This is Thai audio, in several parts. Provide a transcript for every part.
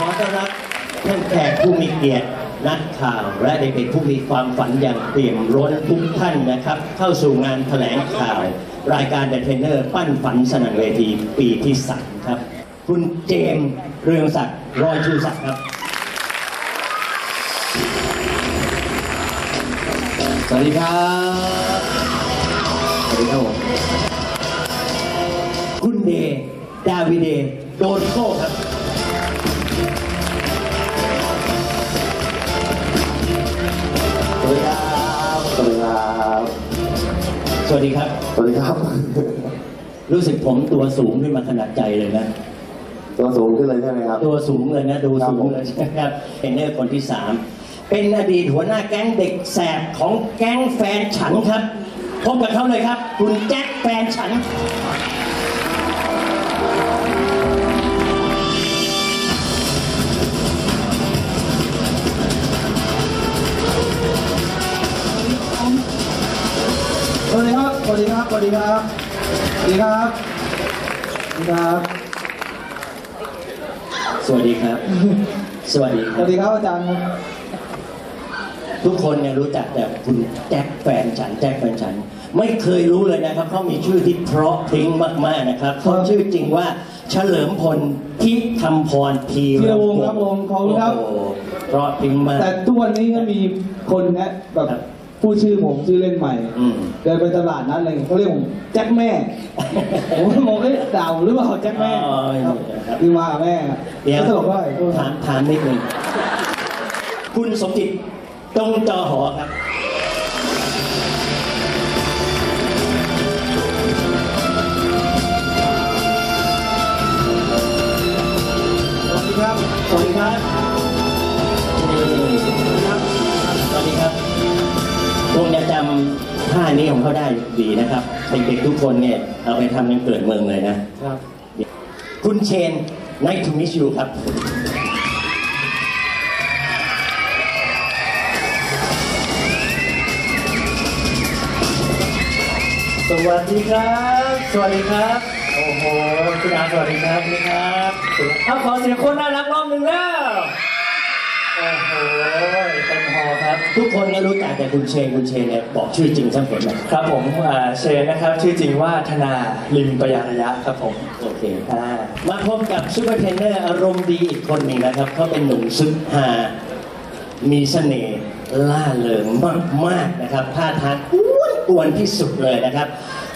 ขอต้อนรับท่านแขกผู้มีเกียรตินักข่าวและเด็กๆผู้มีความฝันอย่างเปี่ยมล้นทุกท่านนะครับ เข้าสู่งานแถลงข่าว รายการ The Trainer ปั้นฝันสนั่นเวทีปีที่สามครับ คุณเจมส์เรืองศักดิ์รอยชูศักดิ์ครับ สวัสดีครับ สวัสดีครับผมคุณเดย์ดาวิเดย์โดนโก้ครับ สวัสดีครับสวัสดีครับสวัสดีครับ สวัสดีครับ รู้สึกผมตัวสูงขึ้นมาขนาดใจเลยนะ ตัวสูงขึ้นเลยใช่ไหมครับ ตัวสูงเลยนะ ดูครับสูงผมเลยนะครับ เป็นเนอร์คนที่สาม เป็นอดีตหัวหน้าแก๊งเด็กแสบของแก๊งแฟนฉันครับ พบกับเขาเลยครับ คุณแจ็คแฟนฉันสวัสดีครับ สวัสดีครับ สวัสดีครับ สวัสดีครับ สวัสดีครับ สวัสดีครับ สวัสดีคสรับวัสดีครับอาจารย์ครับ ทุกคนเนี่ยรู้จักแต่คุณแจ็คแฟนฉันแจ็คแฟนฉัน ไม่เคยรู้เลยนะครับเขามีชื่อที่เพราะพริ้งมากๆนะครับเขาชื่อจริงว่าเฉลิมพลทิคำพรทีธีรวงศ์ครับผมขอบคุณครับ โอ้โหเพราะพริ้งมากแต่ทุกวันนี้ก็มีคนแนะแบบครับพูดชื่อผมชื่อเล่นใหม่ อืม เดินไปตลาดนั้นอะไรเขาเรียกผมแจ็คแม่ ผมก็มองเอ้ยด่าผมหรือเปล่าแจ็คแม่อ๋อครับครับดีมากับแม่เดี๋ยวเขาตลกได้ถามถามนิดนึงคุณสมจิต ตรงจอหอครับสวัสดีครับ สวัสดีครับ สวัสดีครับคงจะจำท่านี้ของเขาได้ดีนะครับ เด็กๆทุกคนเนี่ยเอาไปทำเป็นเกิดเมืองเลยนะครับ คุณเชน nice to meet you ครับ สวัสดีครับ สวัสดีครับ โอ้โหคุณอาสวัสดีครับนี่ครับเอาขอเสียงคนน่ารักรอบหนึ่งแล้ว โอ้โหเต็มฮอครับ ทุกคนก็รู้จักแต่คุณเชนคุณเชนเนี่ยบอกชื่อจริงสักคนไหมครับผมอ่าเชนนะครับ ชื่อจริงว่าธนาลิมประยาระยะครับผมโอเคอ่ามาพบกับซูเปอร์เทรนเนอร์อารมณ์ดีอีกคนหนึ่งนะครับเขาเป็นหนุ่มซึกฮามีเสน่ห์ล่าเริงมากๆนะครับท่าทางอ้วน อ้วนที่สุดเลยนะครับ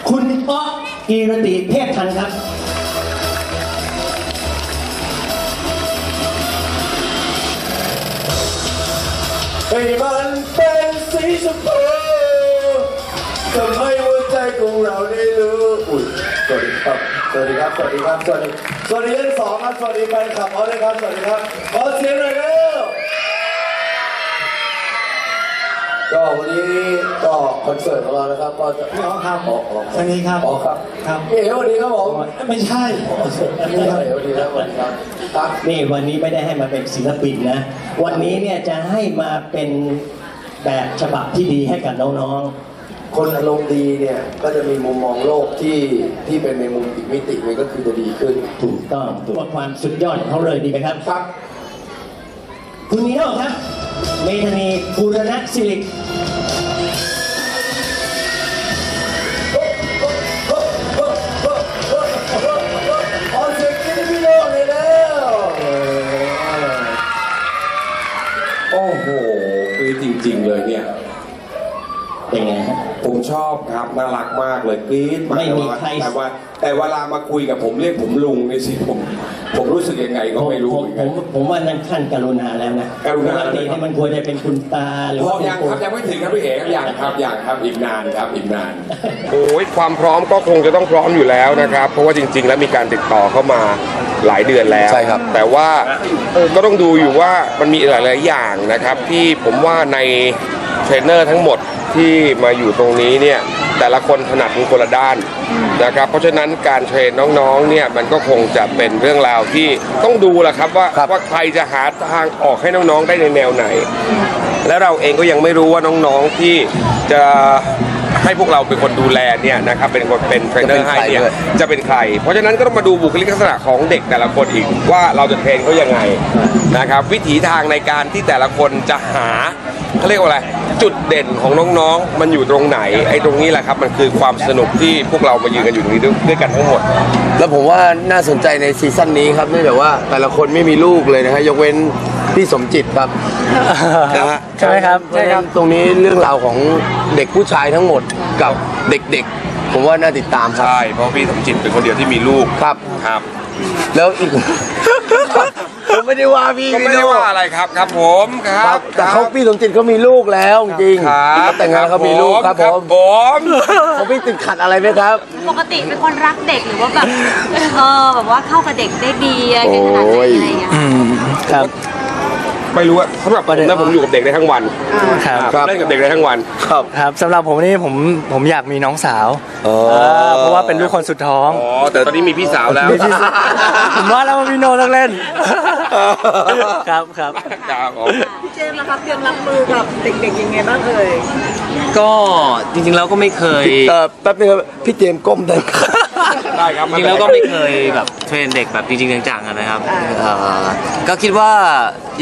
คุณป๊อกกีรติเทพทันครับให้มันเป็นสีชมพูทำให้หัวใจของเราได้รู้อุ้ยสวัสดีครับ สวัสดีครับ สวัสดีครับ สวัสดี สวัสดีทั้งสองครับ สวัสดีแฟนคลับเขาด้วยครับ สวัสดีครับ ขอเสียงหน่อยเร็ว ก็วันนี้ก็คอนเสิร์ตของเรานะครับก็จะพี่อ๋อครับอ๋ออ๋อสวัสดีครับอ๋อครับครับพี่เอ๋สวัสดีครับผมไม่ใช่พี่เอ๋สวัสดีครับสวัสดีครับครับนี่วันนี้ไม่ได้ให้มาเป็นศิลปินนะ วันนี้เนี่ยจะให้มาเป็นแบบฉบับที่ดีให้กับน้องคนอารมณ์ดีเนี่ยก็จะมีมุมมองโลกที่ที่เป็นในมุมอีกมิติหนึงก็คือจะดีขึ้นๆถูกต้องตัวความสุดยอดของเขาเลยดีไหมครับครับคุณนีโน่ครับ เมธานีบูรณะสิริขอเสียงกรี๊ดให้พี่โลกเลยแล้วโอ้โหคือจริง ๆ เลยเนี่ย เป็นไงครับผมชอบครับน่ารักมากเลยกรี๊ดากไม่มีใคร แต่ว่าแต่เวลามาคุยกับผมเรียกผมลุงนี่สิผม ผมรู้สึกยังไงก็ไม่รู้ผเหมมือนผกัน มผมว่านั่นขั้นกรุณาแล้วนะกรุณาปกติเนี่ยมันควรจะเป็นคุณตาหรือพอว่าเป็นยังปู่ครับยังไม่ถึงครับพี่เอ๋ครับยังครับยังครับอีกนานครับอีกนาน โอ้ยความพร้อมก็คงจะต้องพร้อมอยู่แล้วนะครับ เพราะว่าจริง ๆ แล้วมีการติดต่อเข้ามาหลายเดือนแล้วใช่ครับ แต่ว่าเออก็ต้องดูอยู่ว่ามันมีหลาย ๆ อย่างนะครับ ที่ผมว่าในเทรนเนอร์ทั้งหมด ที่มาอยู่ตรงนี้เนี่ยแต่ละคนถนัดเป็นคนละด้านนะครับ เพราะฉะนั้นการเทรนน้องๆเนี่ยมันก็คงจะเป็นเรื่องราวที่ต้องดูแหละครับว่าครับ ว่าใครจะหาทางออกให้น้องๆได้ในแนวไหน และเราเองก็ยังไม่รู้ว่าน้องๆที่จะให้พวกเราเป็นคนดูแลเนี่ยนะครับเป็นคนเป็นเทรนเนอร์ให้เนี่ย จะเป็นใคร เพราะฉะนั้นก็ต้องมาดูบุคลิกลักษณะของเด็กแต่ละคนอีกว่าเราจะเทรนเขายังไงนะครับวิถีทางในการที่แต่ละคนจะหา เขาเรียกว่าอะไร จุดเด่นของน้องๆ มันอยู่ตรงไหน ไอ้ตรงนี้แหละครับ มันคือความสนุกที่พวกเรามายืนกันอยู่ตรงนี้ด้วยด้วยกันทั้งหมด แล้วผมว่าน่าสนใจในซีซั่นนี้ครับเนื่องจากว่าแต่ละคนไม่มีลูกเลยนะฮะยกเว้นพี่สมจิตครับนะฮะใช่ไหมครับเพาะฉะนั้นตรงนี้เรื่องราวของเด็กผู้ชายทั้งหมดกับเด็กๆ ผมว่าน่าติดตามครับ ใช่ เพราะพี่สมจิตเป็นคนเดียวที่มีลูกครับ ครับ แล้วอีก ผมไม่ได้ว่าพี่ก็ไม่ได้ว่าอะไรครับครับผมคครัรับบแต่เขาพี่สมจิตเขามีลูกแล้วจริงๆครับเขาแต่งงานเขามีลูกครับผมผมผมพี่ติดขัดอะไรไหมครับ ปกติเป็นคนรักเด็กหรือว่าแบบเออแบบว่าเข้ากับเด็กได้ดีอะไรกันขนาดไหนอะไรอย่างเงี้ยครับ ไม่รู้ว่าสำหรับผมนะผมอยู่กับเด็กได้ทั้งวันครับเล่นกับเด็กได้ทั้งวัน ครับครับสำหรับผมนี่ผมผมอยากมีน้องสาวอ๋อาเพราะว่าเป็นลูกคนสุดท้องอ๋อแต่ตอนนี้มีพี่สาวแล้วมีพี่สาวผมว่าแล้วว่าพี่โนต้องเล่นครับครับครับผมเจมส์นะครับเตรียมรับมือกับเด็กๆยังไงบ้างเอ่ยก็จริงๆแล้วก็ไม่เคยเออแป๊บนึงครับพี่เจมส์ก้มได้ ไหมได้ครับจริงๆแล้วก็ไม่เคยแบบเทรนเด็กแบบจริงๆจังๆอะนะครับเอ่อก็คิดว่า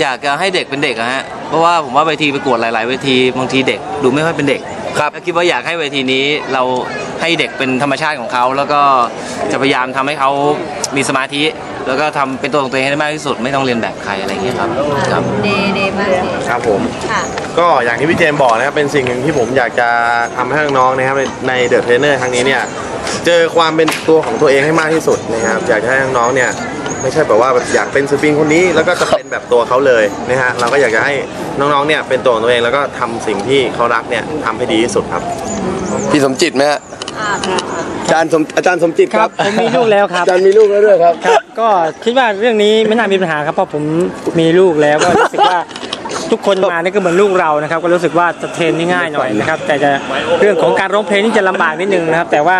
อยากจะให้เด็กเป็นเด็กอะฮะเพราะว่าผมว่าเวทีประกวดหลาย ๆ เวทีบางทีเด็กดูไม่ค่อยเป็นเด็กครับก็คิดว่าอยากให้เวทีนี้เราให้เด็กเป็นธรรมชาติของเขา แล้วก็จะพยายามทำให้เขามีสมาธิ แล้วก็ทำเป็นตัวของตัวเองให้ได้มากที่สุด ไม่ต้องเรียนแบบใครอะไรอย่างเงี้ยครับครับ เดย์เดย์มากเดย์ครับผม ค่ะก็อย่างที่พี่เจมส์บอกนะครับเป็นสิ่งหนึ่งที่ผมอยากจะทำให้น้องๆนะครับในในเดอะเทรนเนอร์ครั้งนี้เนี่ย เจอความเป็นตัวของตัวเองให้มากที่สุดนะครับอยากจะให้น้องๆเนี่ยไม่ใช่แบบว่าแบบอยากเป็นศิลปินคนนี้แล้วก็จะเป็นแบบตัวเขาเลยนะฮะเราก็อยากจะให้น้องๆเนี่ยเป็นตัวของตัวเองแล้วก็ทำสิ่งที่เขารักเนี่ยทำให้ดีที่สุดครับ พี่สมจิตไหมฮะอ่าค่ะอาจารย์สมอาจารย์สมจิตครับผมมีลูกแล้วครับอาจารย์มีลูกแล้วด้วยครับ ครับ ก็คิดว่าเรื่องนี้ไม่น่ามีปัญหาครับเพราะผมมีลูกแล้วก็รู้สึกว่า ทุกคนมานี่ก็เหมือนลูกเรานะครับ ก็รู้สึกว่าจะเทรนนี่ง่ายหน่อยนะครับ แต่จะเรื่องของการร้องเพลงนี่จะลำบากนิดนึงนะครับ แต่ว่า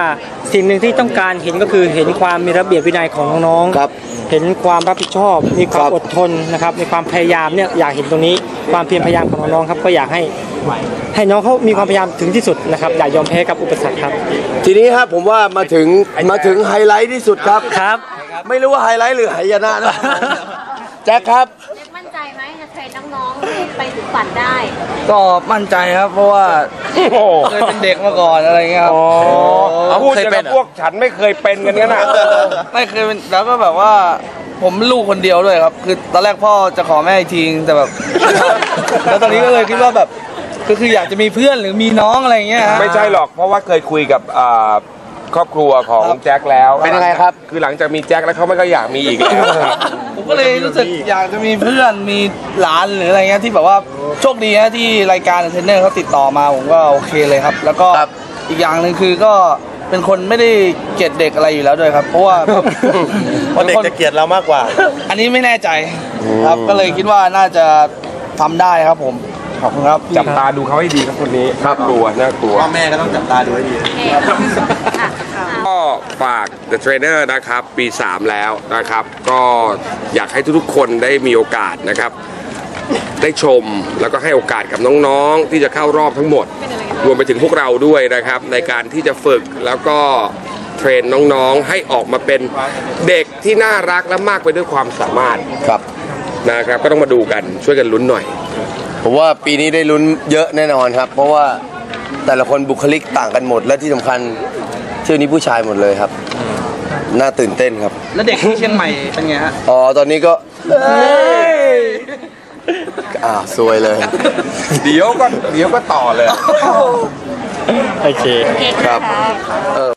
สิ่งหนึ่งที่ต้องการเห็นก็คือเห็นความมีระเบียบวินัยของน้องๆครับเห็นความรับผิดชอบ มีความครับอดทนนะครับ มีความพยายามเนี่ยอยากเห็นตรงนี้ ความเพียรพยายามของน้องๆครับ ก็อยากให้ให้น้องเขามีความพยายามถึงที่สุดนะครับ อย่ายอมแพ้กับอุปสรรคครับ ทีนี้ครับผมว่ามาถึงมาถึงไฮไลท์ที่สุดครับครับ ไม่รู้ว่าไฮไลท์หรือไหายนะนะแจ็คครับ น้องๆให้ไปถึงฝันได้ก็มั่นใจครับ เพราะว่าเคยเป็นเด็กมาก่อนอะไรเงี้ยครับพูดอย่างกับพวกฉันไม่เคยเป็นกันงั้นน่ะไม่เคยเป็นแล้วก็แบบว่าผมลูกคนเดียวด้วยครับ คือตอนแรกพ่อจะขอแม่อีกทีแต่แบบ แล้วตอนนี้ก็เลยคิดว่าแบบก็คืออยากจะมีเพื่อนหรือมีน้องอะไรเงี้ยฮะไม่ใช่หรอกเพราะว่าเคยคุยกับอ่า ครอบครัวของแจ็คแล้วเป็นยังไงครับ คือหลังจากมีแจ็คแล้วเขาไม่ก็อยากมีอีกแล้วครับ ผมก็เลยรู้สึกอยากจะมีเพื่อนมีหลานหรืออะไรเงี้ยที่แบบว่าโชคดีนะที่รายการเทรนเนอร์เขาติดต่อมาผมก็โอเคเลยครับ แล้วก็ครับอีกอย่างหนึ่งคือก็เป็นคนไม่ได้เกลียดเด็กอะไรอยู่แล้วด้วยครับ เพราะว่า เพราะเด็กจะเกลียดเรามากกว่า อันนี้ไม่แน่ใจครับก็เลยคิดว่าน่าจะทำได้ครับผมขอบคุณครับ จับตาดูเขาให้ดีครับคนนี้น่ากลัวน่ากลัว พ่อแม่ก็ต้องจับตาดูให้ดีก็ ฝาก The Trainer นะครับปี 3 แล้วนะครับ ก็อยากให้ทุกๆคนได้มีโอกาสนะครับ ได้ชมแล้วก็ให้โอกาสกับน้องๆ ที่จะเข้ารอบทั้งหมด รวมไปถึงพวกเราด้วยนะครับ ในการที่จะฝึกแล้วก็เทรนน้องๆ ให้ออกมาเป็นเด็กที่น่ารักและมากไปด้วยความสามารถครับ นะครับ ก็ต้องมาดูกันช่วยกันลุ้นหน่อย ผมว่าปีนี้ได้ลุ้นเยอะแน่นอนครับ เพราะว่าแต่ละคนบุคลิกต่างกันหมดและที่สำคัญ เที่ยวนี้ผู้ชายหมดเลยครับ น่าตื่นเต้นครับ แล้วเด็กที่เชียงใหม่เป็นไงฮะ อ๋อ ตอนนี้ก็อ่าวซวยเลย เดี๋ยวก็เดี๋ยวก็ต่อเลย โอเค ครับเออ